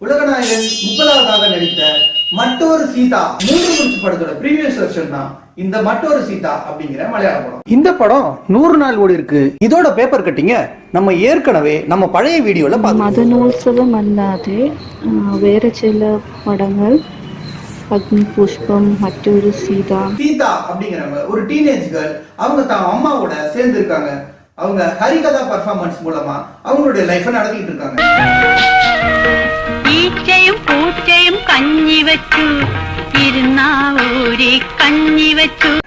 உலகநாயகன் முப்பதாவதாக நடித்த மற்றொரு சீதா மூன்று குறிச்சு படத்தோட ப்ரீவியஸ் வெர்ஷன் தான் இந்த மற்றொரு சீதா அப்படிங்கிற மலையாள படம். இந்த படம் நூறு நாள் ஓடி இருக்கு. இதோட பேப்பர் கட்டிங்க நம்ம ஏற்கனவே நம்ம பழைய வீடியோல மதநூல்சவம் அல்லாது வேற சில படங்கள் அக்னி புஷ்பம் மற்றொரு சீதா. சீதா அப்படிங்கிறவங்க ஒரு டீனேஜ் கேர்ள் அவங்க தான் அம்மாவோட சேர்ந்து இருக்காங்க அவங்க ஹரிகதா பர்ஃபார்மன்ஸ் மூலமா அவங்களுடைய லைஃபை நடத்திட்டு இருக்காங்க.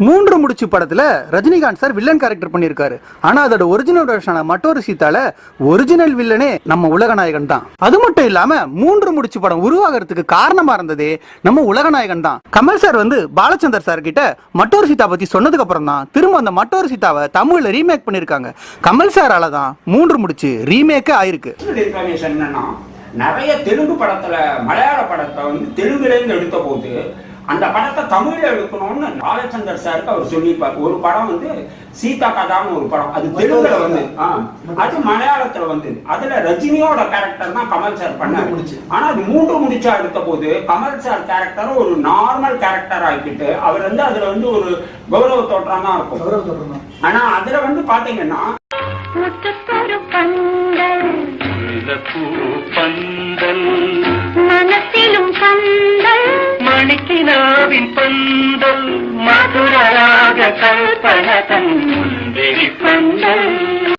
மூன்று முடிச்சு படத்துல ரஜினிகாந்த் சார் வில்லன் கேரக்டர் பண்ணியிருக்காரு. ஆனா அதோட ஒரிஜினல் வெர்ஷனான மற்றொரு சீதால ஒரிஜினல் வில்லனே நம்ம உலகநாயகன் தான். அது மட்டும் இல்லாம மூன்று முடிச்சு படம் உருவாகிறதுக்கு காரணமா இருந்ததே நம்ம உலகநாயகன் தான். கமல் சார் வந்து பாலச்சந்தர் சார் கிட்ட மற்றொரு சீதா பத்தி சொன்னதுக்கு அப்புறம் தான் திரும்ப அந்த மற்றொரு சீதாவை தமிழ்ல ரீமேக் பண்ணிருக்காங்க கமல் சாரால தான் மூன்று முடிச்சு ரீமேக்கே ஆயிருக்கு. இன்ஃபர்மேஷன் என்னன்னா நிறைய தெலுங்கு படத்துல மலையாள படத்தை வந்து தெலுங்குல இருந்து எடுத்த போது அந்த படத்தை தமிழ்ல எடுக்கணும்னு பாலச்சந்தர் சாருக்கு அவர் சொல்லியிருப்பார். ஒரு படம் வந்து சீதா கதான்னு ஒரு படம். அது தெலுங்குல வந்து அது மலையாளத்துல வந்து அதுல ரஜினியோட கேரக்டர் தான் கமல் சார் பண்ணாரு. முடிச்சு. ஆனா அது மூன்று முடிச்சா எடுத்த போது கமல் சார் கேரக்டர் ஒரு நார்மல் கேரக்டர் ஆக்கிட்டு அவர் வந்து அதுல வந்து ஒரு கௌரவ தோற்றம் தான் இருக்கும். ஆனா அதுல வந்து பாத்தீங்கன்னா பூப்பந்தல் மனத்திலும் பந்தல் மணிக்கினாவின் பந்தல். மதுராக கல்பன பந்தல்.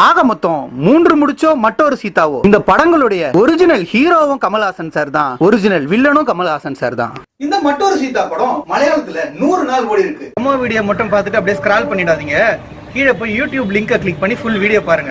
ஆக மொத்தம் மூன்று முடிச்சோ மற்றொரு சீதாவோ? இந்த படங்களுடைய ஒரிஜினல் ஹீரோவும் கமல்ஹாசன் சார் தான். ஒரிஜினல் வில்லனும் கமல்ஹாசன் சார் தான். இந்த மற்றொரு சீதா படம் மலையாளத்துல நூறு நாள் ஓடி இருக்கு வீடியோ மட்டும் பார்த்துட்டு அப்படியே ஸ்கிரால் பண்ணிடாதீங்க. கீழே போய் யூடியூப் லிங்க் கிளிக் பண்ணி ஃபுல் வீடியோ பாருங்க.